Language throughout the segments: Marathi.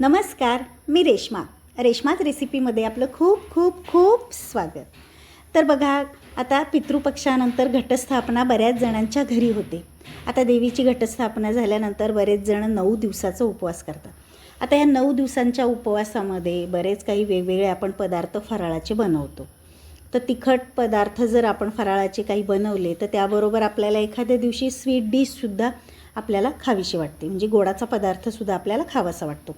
नमस्कार मी रेश्मा. रेश्माच रेसिपीमध्ये आपलं खूप खूप खूप स्वागत. तर बघा आता पितृपक्षानंतर घटस्थापना बऱ्याच जणांच्या घरी होते. आता देवीची घटस्थापना झाल्यानंतर बरेच जण नऊ दिवसाचा उपवास करतात. आता या नऊ दिवसांच्या उपवासामध्ये बरेच काही वेगवेगळे आपण पदार्थ फराळाचे बनवतो. तर तिखट पदार्थ जर आपण फराळाचे काही बनवले तर त्याबरोबर आपल्याला एखाद्या दिवशी स्वीट डिशसुद्धा आपल्याला खावीशी वाटते. म्हणजे गोडाचा पदार्थसुद्धा आपल्याला खावासा वाटतो.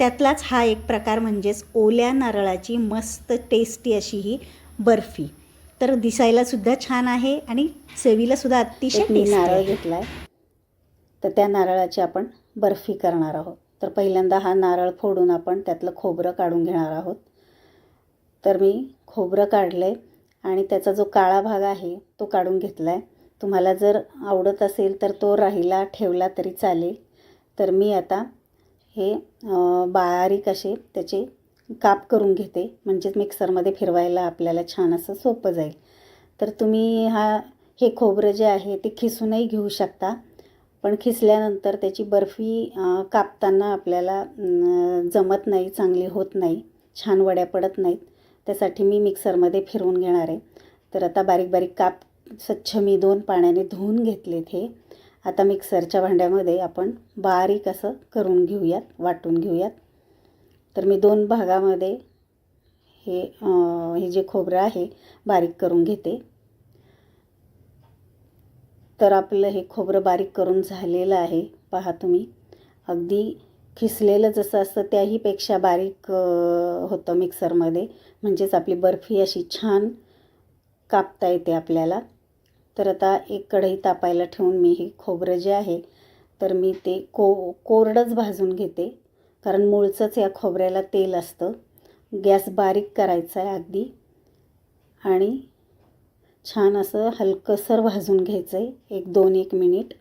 त्यातलाच हा एक प्रकार म्हणजेच ओल्या नारळाची मस्त टेस्टी अशी ही बर्फी. तर दिसायलासुद्धा छान आहे आणि चवीलासुद्धा अतिशय मी नारळ. घेतला आहे तर त्या नारळाची आपण बर्फी करणार आहोत. तर पहिल्यांदा हा नारळ फोडून आपण त्यातलं खोबरं काढून घेणार आहोत. तर मी खोबरं काढलं आहे आणि त्याचा जो काळा भाग आहे तो काढून घेतला आहे तुम्हाला जर आवडत असेल तर तो राहिला ठेवला तरी चालेल. तर मी आता हे बारीक असे त्याचे काप करून घेते. म्हणजेच मिक्सरमध्ये फिरवायला आपल्याला छान असं सोपं जाईल. तर तुम्ही हा हे खोबरं जे आहे ते खिसूनही घेऊ शकता. पण खिसल्यानंतर त्याची बर्फी कापताना आपल्याला जमत नाही चांगली होत नाही छान वड्या पडत नाहीत. त्यासाठी मी मिक्सरमध्ये फिरवून घेणार आहे. तर आता बारीक बारीक काप स्वच्छ मी दोन पाण्याने धुवून घेतलेत हे. आता मिक्सरच्या भांड्यामध्ये आपण बारीक असं करून घेऊयात वाटून घेऊयात. तर मी दोन भागामध्ये हे हे जे खोबरं आहे बारीक करून घेते. तर आपलं हे खोबरं बारीक करून झालेलं आहे पहा तुम्ही. अगदी खिसलेलं जसं असतं त्याहीपेक्षा बारीक होतं मिक्सरमध्ये. म्हणजेच आपली बर्फी अशी छान कापता येते आपल्याला. तर आता एक कढई तापायला ठेवून मी हे खोबरं जे आहे तर मी ते को कोरडंच भाजून घेते. कारण मूळचंच या खोबऱ्याला तेल असतं. गॅस बारीक करायचा आहे अगदी. आणि छान असं हलकंसर भाजून घ्यायचं आहे एक दोन एक मिनिट.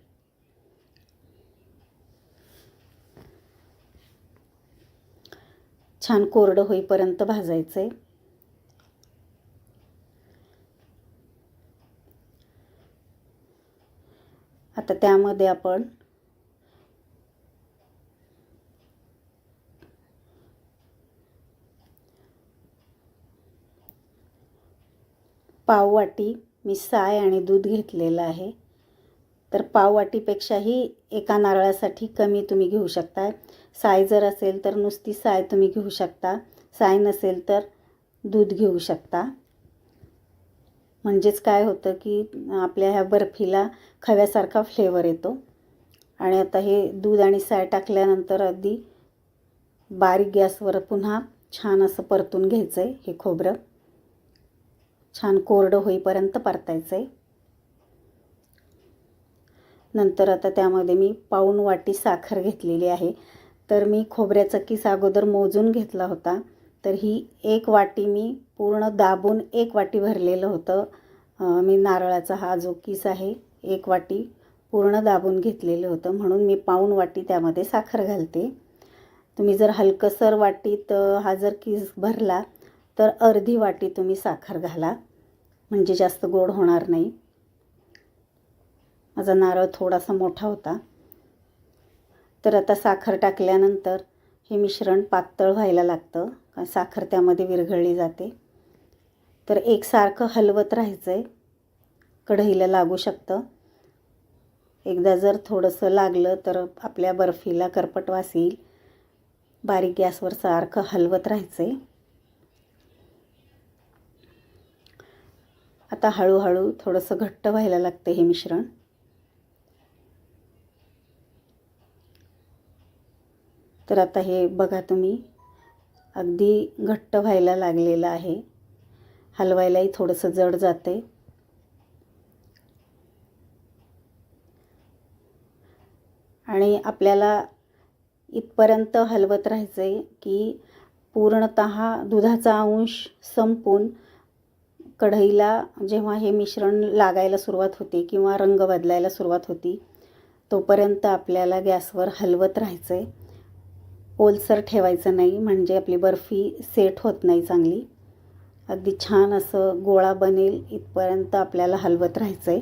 छान कोरडं होईपर्यंत भाजायचं आहे आता त्यामध्ये आपण पाववाटी मी साय आणि दूध घेतलेलं आहे. तर पाववाटीपेक्षाही एका नारळासाठी कमी तुम्ही घेऊ शकता. साय जर असेल तर नुसती साय तुम्ही घेऊ शकता. साय नसेल तर दूध घेऊ शकता. म्हणजेच काय होतं की आपल्या ह्या बर्फीला खव्यासारखा फ्लेवर येतो. आणि आता हे दूध आणि साय टाकल्यानंतर अगदी बारीक गॅसवर पुन्हा छान असं परतून घ्यायचं आहे हे खोबरं. छान कोरडं होईपर्यंत परतायचं आहे नंतर आता त्यामध्ये मी पाऊण वाटी साखर घेतलेली आहे. तर मी खोबऱ्याचा किस अगोदर मोजून घेतला होता. तर ही एक वाटी मी पूर्ण दाबून एक वाटी भरलेलं होतं. मी नारळाचा हा जो किस आहे एक वाटी पूर्ण दाबून घेतलेलं होतं. म्हणून मी पाऊण वाटी त्यामध्ये साखर घालते. तुम्ही जर हलकसर वाटीत हा जर किस भरला तर अर्धी वाटी तुम्ही साखर घाला. म्हणजे जास्त गोड होणार नाही. माझा नारळ थोडासा मोठा होता. तर आता साखर टाकल्यानंतर हे मिश्रण पातळ व्हायला लागतं. कारण साखर त्यामध्ये विरघळली जाते. तर एकसारखं हलवत राहायचं आहे कढईला लागू शकतं. एकदा जर थोडंसं लागलं तर आपल्या बर्फीला करपटवास येईल बारीक गॅसवर सारखं हलवत राहायचं आहे आता हळूहळू थोडंसं घट्ट व्हायला लागतं हे मिश्रण. तर आता हे बघा तुम्ही. अगदी घट्ट व्हायला लागलेलं आहे. हलवायलाही थोडंसं जड जाते आणि आपल्याला इथपर्यंत हलवत राहायचं आहे की पूर्णत दुधाचा अंश संपून कढईला जेव्हा हे मिश्रण लागायला सुरुवात होते किंवा रंग बदलायला सुरुवात होती तोपर्यंत आपल्याला गॅसवर हलवत राहायचं आहे ओलसर ठेवायचं नाही म्हणजे आपली बर्फी सेट होत नाही चांगली. अगदी छान असं गोळा बनेल इथपर्यंत आपल्याला हलवत राहायचं आहे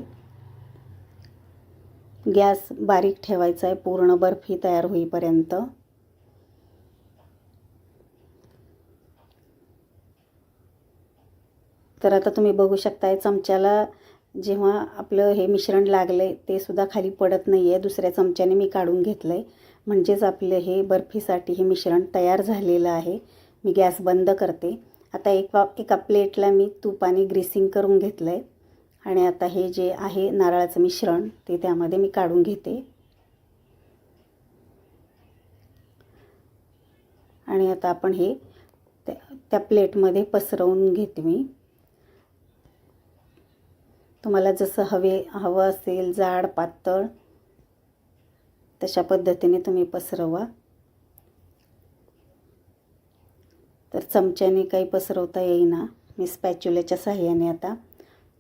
गॅस बारीक ठेवायचा आहे पूर्ण बर्फी तयार होईपर्यंत. तर आता तुम्ही बघू शकताय चमच्याला जेव्हा आपलं हे मिश्रण लागलं आहे ते सुद्धा खाली पडत नाही आहे दुसऱ्या चमच्याने मी काढून घेतलं आहे म्हणजेच आपलं हे बर्फीसाठी हे मिश्रण तयार झालेलं आहे. मी गॅस बंद करते. आता एक एका प्लेटला मी तूप आणि ग्रीसिंग करून घेतलं आहे आणि आता हे जे आहे नारळाचं मिश्रण ते त्यामध्ये मी काढून घेते. आणि आता आपण हे त्या त्या प्लेटमध्ये पसरवून घेते मी. तुम्हाला जसं हवे हवं असेल जाड पातळ तशा पद्धतीने तुम्ही पसरवा. तर चमच्याने काही पसरवता येईना. मी स्पॅच्युल्याच्या साह्याने आता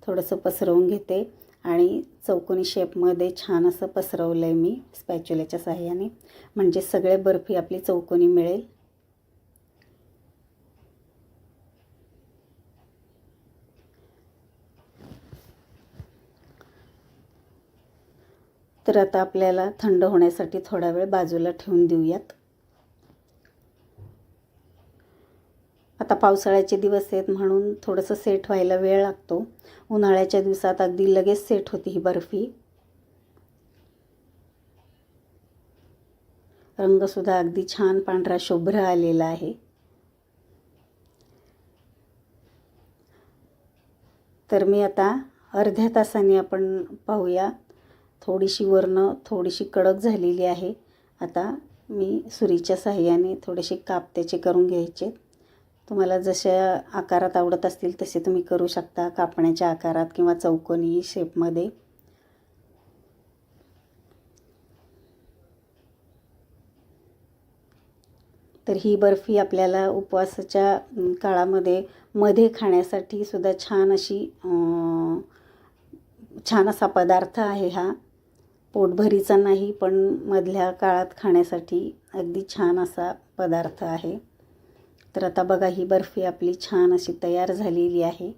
थोडंसं पसरवून घेते आणि चौकोनी शेपमध्ये छान असं पसरवलं आहे मी स्पॅच्युल्याच्या साह्याने. म्हणजे सगळे बर्फी आपली चौकोनी मिळेल. तर आता आपल्याला थंड होण्यासाठी थोडा वेळ बाजूला ठेवून देऊयात. आता पावसाळ्याचे दिवस आहेत म्हणून थोडंसं सेट व्हायला वेळ लागतो. उन्हाळ्याच्या दिवसात अगदी लगेच सेट होती ही बर्फी. रंगसुद्धा अगदी छान पांढरा शुभ्र आलेला आहे. तर मी आता अर्ध्या तासाने आपण पाहूया. थोडीशी वरनं थोडीशी कडक झालेली आहे. आता मी सुरीच्या साह्याने थोडेसे काप त्याचे करून घ्यायचे. तुम्हाला जशा आकारात आवडत असतील तसे तुम्ही करू शकता कापण्याच्या आकारात किंवा चौकोनी शेपमध्ये. तर ही बर्फी आपल्याला उपवासाच्या काळामध्ये मध्ये खाण्यासाठी सुद्धा छान अशी छान असा पदार्थ आहे हा. पोटभरीचा नाही पण मधल्या काळात खाण्यासाठी अगदी छान असा पदार्थ आहे. तर आता बघा ही बर्फी आपली छान अशी तयार झालेली आहे.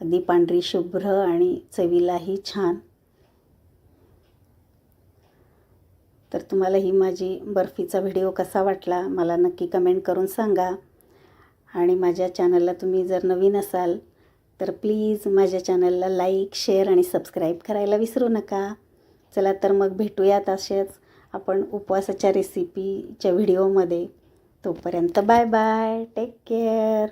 अगदी पांढरी शुभ्र आणि चवीलाही छान. तर तुम्हाला ही माझी बर्फीचा व्हिडिओ कसा वाटला मला नक्की कमेंट करून सांगा. आणि माझ्या चॅनलला तुम्ही जर नवीन असाल तर प्लीज माझ्या चॅनलला लाईक शेअर आणि सबस्क्राईब करायला विसरू नका. चला तर मग भेटूयात असेच आपण उपवासाच्या रेसिपीच्या व्हिडिओमध्ये तोपर्यंत बाय बाय टेक केअर